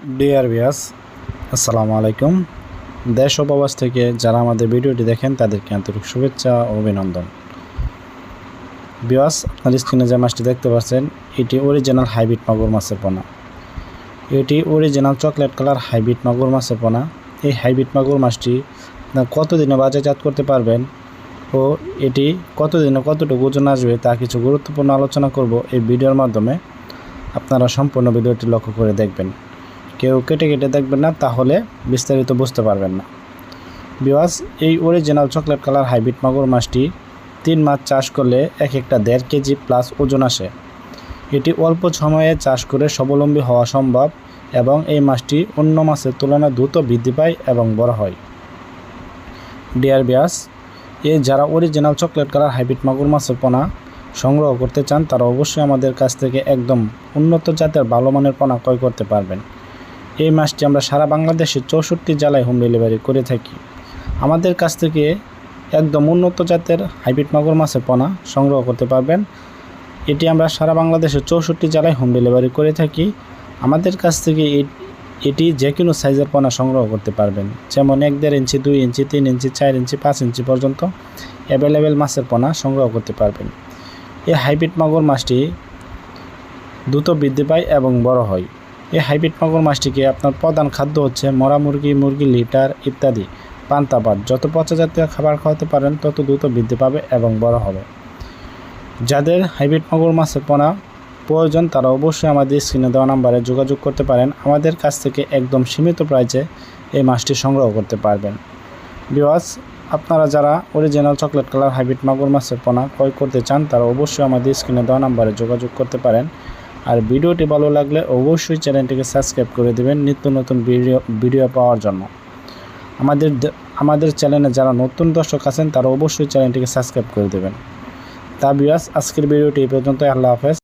Deer বিয়াস আসসালামু আলাইকুম। দেশ ও থেকে যারা আমাদের ভিডিওটি দেখেন, তাদেরকে আন্তরিক শুভেচ্ছা ও অভিনন্দন। বিয়াস আপনার স্ক্রিনে যে মাছটি দেখতে পাচ্ছেন, এটি অরিজিনাল হাইব্রিড মাগুর মাছের পোনা। এটি অরিজিনাল চকলেট কালার হাইব্রিড মাগুর মাছের পোনা। এই হাইব্রিড মাগুর মাছটি কতদিনে বাজারজাত করতে পারবেন ও এটি কতদিনে কতটুকু ওজন আসবে তা কিছু গুরুত্বপূর্ণ আলোচনা করব এই ভিডিওর মাধ্যমে। আপনারা সম্পূর্ণ ভিডিওটি লক্ষ্য করে দেখবেন। কেউ কেটে কেটে দেখবেন না, তাহলে বিস্তারিত বুঝতে পারবেন না। বিওয়াস এই অরিজিনাল চকলেট কালার হাইব্রিড মাগুর মাছটি তিন মাস চাষ করলে এক একটা দেড় কেজি প্লাস ওজন আসে। এটি অল্প সময়ে চাষ করে স্বাবলম্বী হওয়া সম্ভব এবং এই মাছটি অন্য মাছের তুলনায় দ্রুত বৃদ্ধি পায় এবং বড় হয়। ডিয়ার বিয়াস এ যারা অরিজিনাল চকলেট কালার হাইব্রিড মাগুর মাছের পোনা সংগ্রহ করতে চান, তারা অবশ্যই আমাদের কাছ থেকে একদম উন্নত জাতের ভালো মানের পোনা ক্রয় করতে পারবেন। এই মাছটি আমরা সারা বাংলাদেশের চৌষট্টি জেলায় হোম ডেলিভারি করে থাকি। আমাদের কাছ থেকে একদম উন্নত জাতের হাইব্রিড মাগুর মাছের পোনা সংগ্রহ করতে পারবেন। এটি আমরা সারা বাংলাদেশের চৌষট্টি জেলায় হোম ডেলিভারি করে থাকি। আমাদের কাছ থেকে এটি যে কোনো সাইজের পোনা সংগ্রহ করতে পারবেন। যেমন এক দেড় ইঞ্চি, দুই ইঞ্চি, তিন ইঞ্চি, চার ইঞ্চি, পাঁচ ইঞ্চি পর্যন্ত অ্যাভেলেবেল মাছের পোনা সংগ্রহ করতে পারবেন। এই হাইব্রিড মাগুর মাছটি দ্রুত বৃদ্ধি পায় এবং বড় হয়। এই হাইব্রিড মাগুর মাছটিকে আপনার প্রধান খাদ্য হচ্ছে মরা মুরগি মুরগি, লিটার ইত্যাদি, পান্তা ভাত। যত পচা জাতীয় খাবার খাওয়াতে পারেন, তত দ্রুত বৃদ্ধি পাবে এবং বড় হবে। যাদের হাইব্রিড মাগুর মাছের পোনা প্রয়োজন, তারা অবশ্যই আমাদের স্ক্রিনে দেওয়া নাম্বারে যোগাযোগ করতে পারেন। আমাদের কাছ থেকে একদম সীমিত প্রাইসে এই মাছটি সংগ্রহ করতে পারবেন। বিওয়াস আপনারা যারা অরিজিনাল চকলেট কালার হাইব্রিড মাগুর মাছের পোনা ক্রয় করতে চান, তারা অবশ্যই আমাদের স্ক্রিনে দেওয়া নাম্বারে যোগাযোগ করতে পারেন। আর ভিডিওটি ভালো লাগলে অবশ্যই চ্যানেলটিকে সাবস্ক্রাইব করে দেবেন নিত্য নতুন ভিডিও ভিডিও পাওয়ার জন্য। আমাদের আমাদের চ্যানেলে যারা নতুন দর্শক আছেন, তারা অবশ্যই চ্যানেলটিকে সাবস্ক্রাইব করে দেবেন। তা বিয়াস আজকের ভিডিওটি এই পর্যন্ত আল্লাহ হাফেজ।